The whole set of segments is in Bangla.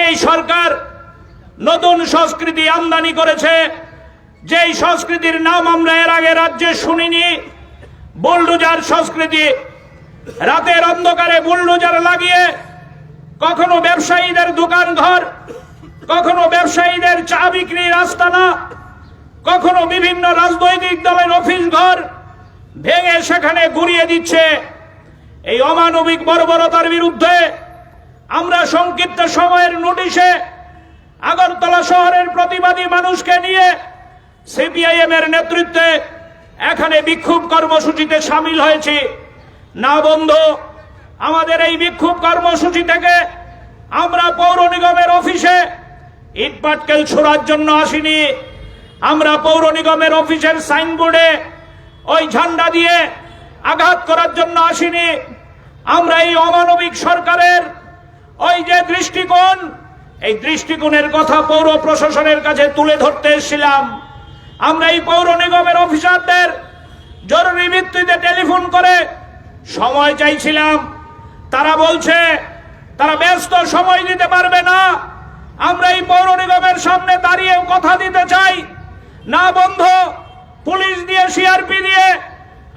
এই সরকার নতুন সংস্কৃতি আমদানি করেছে। যেই সংস্কৃতির নাম আমরা এর আগে রাজ্যে শুনিনি, বুলডোজার সংস্কৃতি। রাতের অন্ধকারে বুলডোজার লাগিয়ে কখনো ব্যবসায়ীদের দোকান ঘর, কখনো ব্যবসায়ীদের চা বিক্রির আস্তানা কখনো বিভিন্ন রাজনৈতিক দলের অফিস ঘর ভেঙে সেখানে ঘুরিয়ে দিচ্ছে। এই অমানবিক বর্বরতার বিরুদ্ধে আমরা সংক্ষিপ্ত সময়ের নোটিশে আগরতলা শহরের প্রতিবাদী মানুষকে নিয়ে সিপিআইএম এর নেতৃত্বে এখানে বিক্ষোভ কর্মসূচিতে সামিল হয়েছি। না বন্ধু, আমাদের এই বিক্ষোভ কর্মসূচি থেকে আমরা পৌর নিগমের অফিসে ইটপাটকেল ছোড়ার জন্য আসিনি। আমরা পৌর নিগমের অফিসের সাইনবোর্ডে ওই ঝান্ডা দিয়ে আঘাত করার জন্য আসিনি। আমরা এই অমানবিক সরকারের ওই যে দৃষ্টিকোণ, এই দৃষ্টিকোণের কথা পৌর প্রশাসনের কাছে তুলে ধরতে এসেছিলাম। আমরা এই পৌর নিগমের অফিসারদের জরুরি ভিত্তিতে টেলিফোন করে সময় চাইছিলাম। তারা বলছে, তারা ব্যস্ত সময় দিতে পারবে না। আমরা এই পৌর নিগমের সামনে দাঁড়িয়ে কথা দিতে চাই। না, বন্ধ, পুলিশ দিয়ে সিআরপি দিয়ে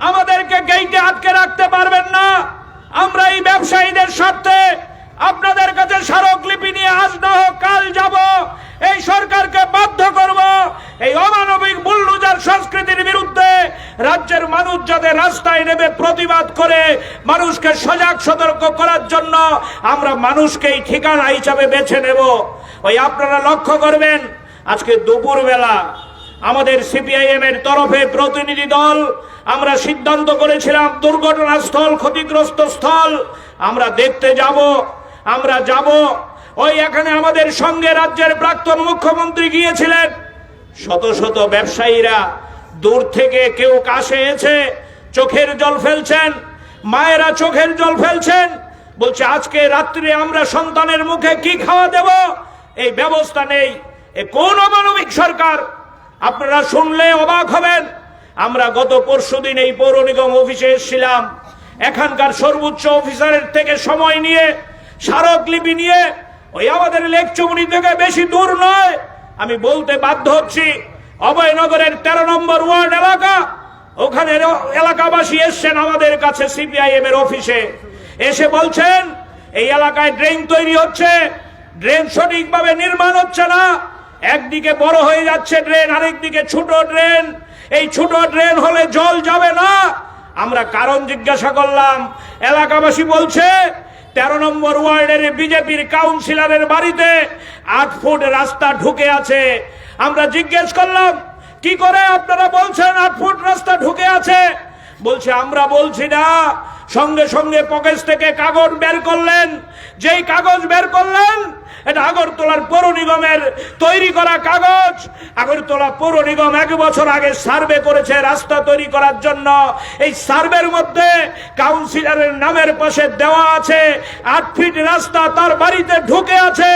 আমাদেরকে গেইটে আটকে রাখতে পারবেন না। আমরা এই ব্যবসায়ীদের স্বার্থে আপনাদের কাছে স্মারকলিপি নিয়ে আজ না হোক কাল যাব এই সরকারকে বাধ্য করব এই অমানবিক বুল্লুজার সংস্কৃতির বিরুদ্ধে রাজ্যের মানুষ যাতে রাস্তায় নেমে প্রতিবাদ করে, মানুষকে সজাগ সতর্ক করার জন্য আমরা মানুষকেই ঠিকানা হিসাবে বেছে নেব। ওই আপনারা লক্ষ্য করবেন, আজকে দুপুরবেলা আমাদের সিপিআইএম এর তরফে প্রতিনিধি দল, আমরা সিদ্ধান্ত করেছিলাম দুর্ঘটনাস্থল ক্ষতিগ্রস্ত স্থল, আমরা দেখতে যাব, আমরা যাব। ওই এখানে আমাদের সঙ্গে রাজ্যের প্রাক্তন মুখ্যমন্ত্রী গিয়েছিলেন। শত শত ব্যবসায়ীরা দূর থেকে কেউ কাছে এসে চোখের জল ফেলছেন, মায়েরা চোখের জল ফেলছেন, বলছে, আজকে রাত্রে আমরা সন্তানের মুখে কি খাওয়া দেব? এই ব্যবস্থা নেই। এ কোন অমানবিক সরকার? আপনারা শুনলে অবাক হবেন। আমরা গত পরশুদিন এই পৌর নিগম অফিসে এসেছিলাম। এখানকার সর্বোচ্চ অফিসারের থেকে সময় নিয়ে, স্মারকলিপি নিয়ে, ওই আমাদের লেকচুমনি থেকে বেশি দূর নয় আমি বলতে বাধ্য হচ্ছি, অভয়নগরের তেরো নম্বর ওয়ার্ড এলাকা, ওখানে এলাকাবাসী এসছেন আমাদের কাছে সিপিআইএম এর অফিসে। এসে বলছেন, এই এলাকায় ড্রেন তৈরি হচ্ছে, ড্রেন সঠিকভাবে নির্মাণ হচ্ছে না, একদিকে বড় হয়ে যাচ্ছে ড্রেন, আরেকদিকে ছোট ড্রেন। এই ছোট ড্রেন হলে জল যাবে না। আমরা কারণ জিজ্ঞাসা করলাম, এলাকাবাসী বলছে তেরো নম্বর ওয়ার্ডের বিজেপির কাউন্সিলরের বাড়িতে আট ফুট রাস্তা ঢুকে আছে। আমরা জিজ্ঞেস করলাম, কি করে আপনারা বলছেন আট ফুট রাস্তা ঢুকে আছে? বলছে, আমরা বলছি না সঙ্গে সঙ্গে পকেট থেকে কাগজ বের করলেন। যেই কাগজ বের করলেন, এটা আগরতলার পৌর নিগমের তৈরি করা কাগজ। আগরতলা পৌর নিগম এক বছর আগে সার্ভে করেছে রাস্তা তৈরি করার জন্য। এই সার্ভের মধ্যে কাউন্সিলরের নামের পাশে দেওয়া আছে, আট ফিট রাস্তা তার বাড়িতে ঢুকে আছে।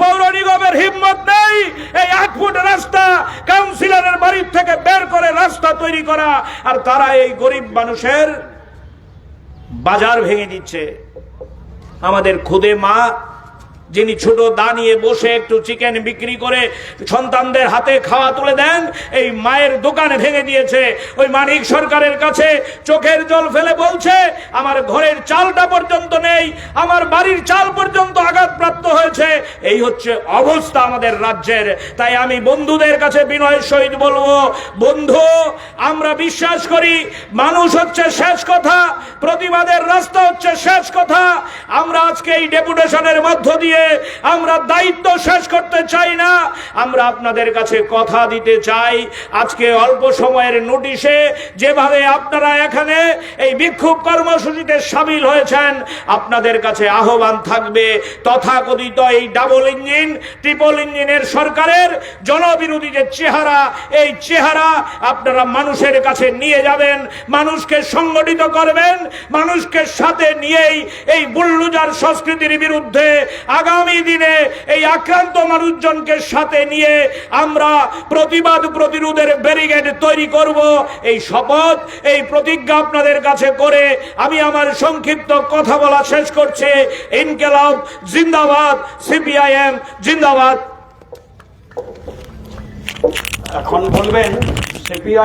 পৌর নিগমের হিম্মত নেই এই আট ফুট রাস্তা কাউন্সিলরের বাড়ির থেকে বের করে রাস্তা তৈরি করা। আর তারা এই গরিব মানুষের বাজার ভেঙে দিচ্ছে। আমাদের খুদে মা, যিনি ছোট দা নিয়ে বসে একটু চিকেন বিক্রি করে সন্তানদের হাতে খাওয়া তুলে দেন, এই মায়ের দোকান ভেঙে দিয়েছে। ওই মানিক সরকারের কাছে চোখের জল ফেলে বলছে, আমার ঘরের চালটা পর্যন্ত নেই, আমার বাড়ির চাল পর্যন্ত আঘাতপ্রাপ্ত এই হচ্ছে অবস্থা আমাদের রাজ্যের। তাই আমি বন্ধুদের কাছে বিনয়ের সহিত বলব, বন্ধু, আমরা বিশ্বাস করি মানুষ হচ্ছে শেষ কথা, প্রতিবাদের রাস্তা হচ্ছে শেষ কথা। আমরা আজকে এই ডেপুটেশনের মধ্য দিয়ে আমরা দায়িত্ব শেষ করতে চাই না। আমরা আপনাদের কাছে কথা দিতে চাই। আজকে অল্প সময়ের নোটিশে যেভাবে আপনারা এখানে এই বিক্ষোভ কর্মসূচিতে সামিল হয়েছেন, আপনাদের কাছে আহ্বান থাকবে। তথাকথিত এই ডাবল ইঞ্জিন ট্রিপল ইঞ্জিনের সরকারের জনবিরোধী যে চেহারা, এই চেহারা আপনারা মানুষের কাছে নিয়ে যাবেন, মানুষকে সংগঠিত করবেন, মানুষকে সাথে নিয়েই এই বুল্লুজার সংস্কৃতির বিরুদ্ধে আগামী দিনে এই আক্রান্ত মানুষজনকে সাথে নিয়ে আমরা প্রতিবাদ প্রতিরোধের ব্যারিকেড তৈরি করব। এই শপথ, এই প্রতিজ্ঞা আপনাদের কাছে করে আমি আমার সংক্ষিপ্ত কথা বলা শেষ করছি। ইনকেলাব, জিন্দাবাদ সিপিআইএম জিন্দাবাদ। এখন বলবেন সিপিআই